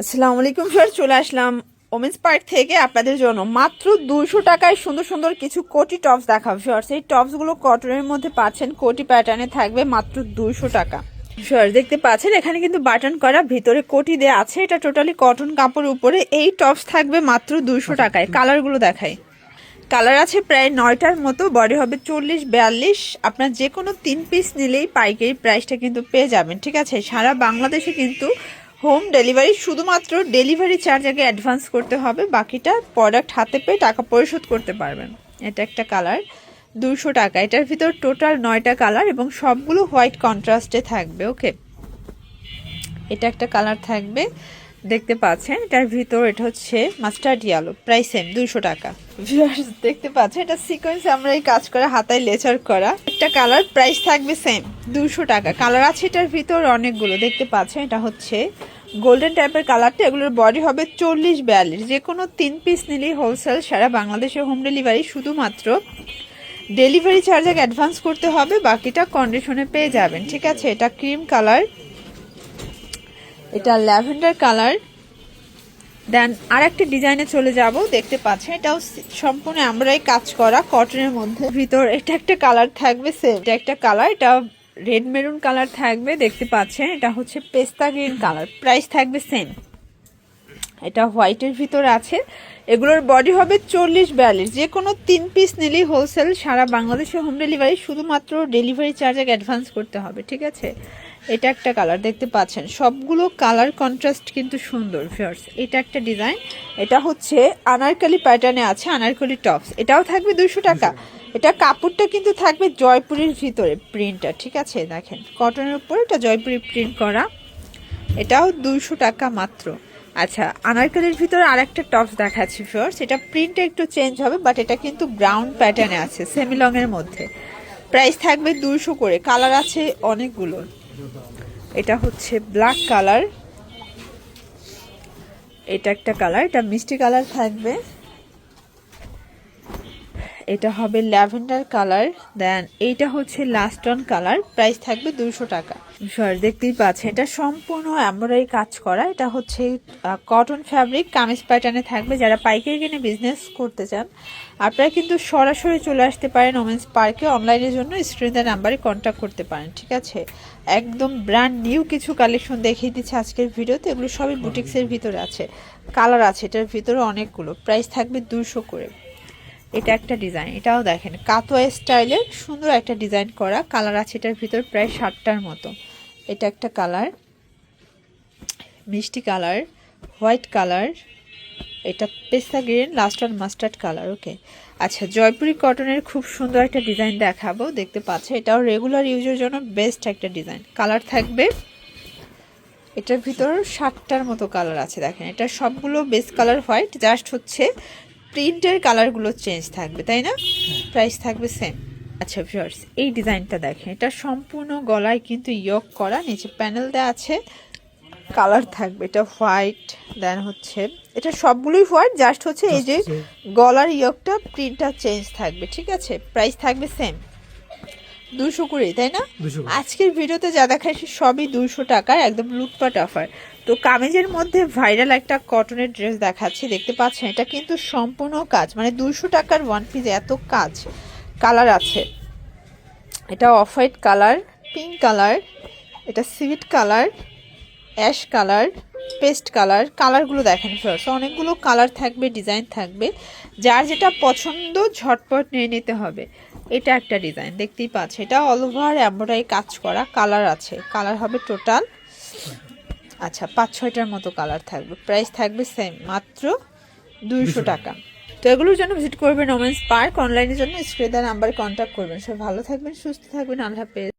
আসসালামু আলাইকুম, স্যার। চলে আসলাম ওমেন্স পার্ক থেকে আপনাদের জন্য। মাত্র দুশো টাকায় সুন্দর সুন্দর কিছু কোটি টপস দেখাবো, স্যার। সেই টপসগুলো কটনের মধ্যে পাচ্ছেন, কোটি প্যাটার্নে থাকবে মাত্র দুশো টাকা। স্যার, দেখতে পাচ্ছেন, এখানে কিন্তু বাটন করা, ভিতরে কোটি দেওয়া আছে। এটা টোটালি কটন কাপড় উপরে। এই টপস থাকবে মাত্র দুশো টাকায়। কালারগুলো দেখাই। কালার আছে প্রায় নয়টার মতো বডি হবে চল্লিশ, বিয়াল্লিশ। আপনার যে কোনো তিন পিস নিলেই পাইকারি প্রাইসটা কিন্তু পেয়ে যাবেন, ঠিক আছে? সারা বাংলাদেশে কিন্তু হোম ডেলিভারি শুধুমাত্র ডেলিভারি চার্জ আগে অ্যাডভান্স করতে হবে, বাকিটা প্রোডাক্ট হাতে পেয়ে টাকা পরিশোধ করতে পারবেন। এটা একটা কালার দুশো টাকা। এটার ভিতর টোটাল নয়টা কালার এবং সবগুলো হোয়াইট কন্ট্রাস্টে থাকবে, ওকে? এটা একটা কালার থাকবে। দেখতে পাচ্ছেন, এটার ভিতর এটা হচ্ছে মাস্টার্ড ইয়ালো প্রাইস সেম দুইশো টাকা। দেখতে পাচ্ছেন, এটা সিকোয়েন্স আমরা এই কাজ করা হাতায় লেচার করা। একটা কালার প্রাইস থাকবে সেম দুশো টাকা। কালার আছে এটার ভিতর অনেকগুলো, দেখতে পাচ্ছেন, এটা হচ্ছে গোল্ডেন টাইপের কালারটা এগুলোর বডি হবে চল্লিশ বিয়াল্লিশ। যে কোনো তিন পিস নিলেই হোলসেল সারা বাংলাদেশে হোম ডেলিভারি শুধুমাত্র ডেলিভারি চার্জ আগে অ্যাডভান্স করতে হবে, বাকিটা কন্ডিশনে পেয়ে যাবেন। ঠিক আছে, এটা ক্রিম কালার এটা ল্যাভেন্ডার কালার। দেন আর একটা ডিজাইনে চলে যাব, দেখতে পাচ্ছেন, এটাও সম্পূর্ণ আমরাই কাজ করা কটনের মধ্যে। ভিতর এটা একটা কালার থাকবে সেম এটা একটা কালার, এটা রেড মেরুন কালার থাকবে, দেখতে পাচ্ছেন, এটা হচ্ছে পেস্তা গ্রিন কালার। প্রাইস থাকবে সেম এটা হোয়াইটের ভিতর আছে। এগুলোর বডি হবে চল্লিশ বিয়াল্লিশ। যে কোনো তিন পিস নিলেই হোলসেল সারা বাংলাদেশে হোম ডেলিভারি শুধুমাত্র ডেলিভারি চার্জ আগে অ্যাডভান্স করতে হবে, ঠিক আছে? এটা একটা কালার দেখতে পাচ্ছেন? সবগুলো কালার কন্ট্রাস্ট কিন্তু সুন্দর ফিয়ার্স এটা একটা ডিজাইন এটা হচ্ছে আনারকলি প্যাটার্নে আছে, আনারকলি টপস এটাও থাকবে দুশো টাকা। এটা কাপড়টা কিন্তু থাকবে জয়পুরের ভিতরে প্রিন্টটা ঠিক আছে? দেখেন কটনের উপর এটা জয়পুরি প্রিন্ট করা। এটাও দুইশো টাকা মাত্র। আচ্ছা আনারকলির ভিতরে আর একটা টপস দেখাচ্ছি ফিওর সেটা প্রিন্টটা একটু চেঞ্জ হবে বাট এটা কিন্তু ব্রাউন প্যাটার্নে আছে সেমি লংয়ের মধ্যে। প্রাইস থাকবে দুইশো করে কালার আছে অনেকগুলো। এটা হচ্ছে ব্ল্যাক কালার এটা একটা কালার এটা মিষ্টি কালার থাকবে। এটা হবে ল্যাভেন্ডার কালার, দেন এইটা হচ্ছে লাস্ট অন কালার প্রাইস থাকবে দুশো টাকা। সর দেখতেই পাচ্ছেন, এটা সম্পূর্ণ এমব্রয়ডারি কাজ করা, এটা হচ্ছে কটন ফ্যাব্রিক কামিজ প্যাটার্নে থাকবে, যারা পাইকারি কিনে বিজনেস করতে চান, আপনারা কিন্তু সরাসরি চলে আসতে পারেন ওমেন্স পার্কে অনলাইনের জন্য স্ক্রিনের নাম্বারে কন্ট্যাক্ট করতে পারেন, ঠিক আছে? একদম ব্র্যান্ড নিউ কিছু কালেকশন দেখিয়ে দিচ্ছে আজকের ভিডিওতে, এগুলো সবই বুটিক্সের ভিতরে আছে কালার আছে, এটার ভিতরে অনেকগুলো প্রাইস থাকবে দুশো করে। এটা একটা ডিজাইন এটাও দেখেন। কাতোয়া স্টাইলের সুন্দর একটা ডিজাইন করা কালার আছে এটার ভিতর প্রায় ষাটটার মতো। এটা একটা কালার মিষ্টি কালার হোয়াইট কালার এটা pista green last on mustard colour okay আচ্ছা জয়পুরি কটনের খুব সুন্দর একটা ডিজাইন দেখাবো, দেখতে পাচ্ছে? এটাও রেগুলার ইউজের জন্য বেস্ট একটা ডিজাইন কালার থাকবে, এটার ভিতর ষাটটার মতো কালার আছে, দেখেন। এটা সবগুলো বেস কালার হোয়াইট জাস্ট হচ্ছে প্রিন্টের কালারগুলো চেঞ্জ থাকবে তাই না? প্রাইস থাকবে সেম আচ্ছা ভিউয়ার্স এই ডিজাইনটা দেখেন। এটা সম্পূর্ণ গলায় কিন্তু ইয়ক করা নিচে প্যানেল দেওয়া আছে। কালার থাকবে এটা হোয়াইট দেন হচ্ছে এটা সবগুলোই হোয়াইট জাস্ট হচ্ছে এই যে গলার ইয়কটা প্রিন্টটা চেঞ্জ থাকবে ঠিক আছে? প্রাইস থাকবে সেম দুশো কুড়ি তাই না? আজকের ভিডিওতে যা দেখাচ্ছি সবই দুশো টাকার একদম লুটপাট অফার তো কামিজের মধ্যে ভাইরাল একটা কটনের ড্রেস দেখাচ্ছি দেখতে পাচ্ছেন? এটা কিন্তু সম্পূর্ণ কাজ মানে দুশো টাকার ওয়ান পিস এত কাজ কালার আছে। এটা off white colour pink colour এটা সিভিট colour ash colour paste colour কালারগুলো দেখেন ফার্স্ট অনেকগুলো কালার থাকবে ডিজাইন থাকবে যার যেটা পছন্দ ঝটপট নিয়ে নিতে হবে। এটা একটা ডিজাইন দেখতেই পাচ্ছে। এটা অল ওভার এমব্রয়ডারি কাজ করা কালার আছে। কালার হবে টোটাল আচ্ছা পাঁচ ছয়টার মতো কালার থাকবে। প্রাইস থাকবে সেম মাত্র দুইশো টাকা। তো এগুলোর জন্য ভিজিট করবেন ওমেন্স পার্ক অনলাইনের জন্য স্ক্রিনে নাম্বার কন্ট্যাক্ট করবেন। সব ভালো থাকবেন সুস্থ থাকবেন আল্লাহ হাফেজ।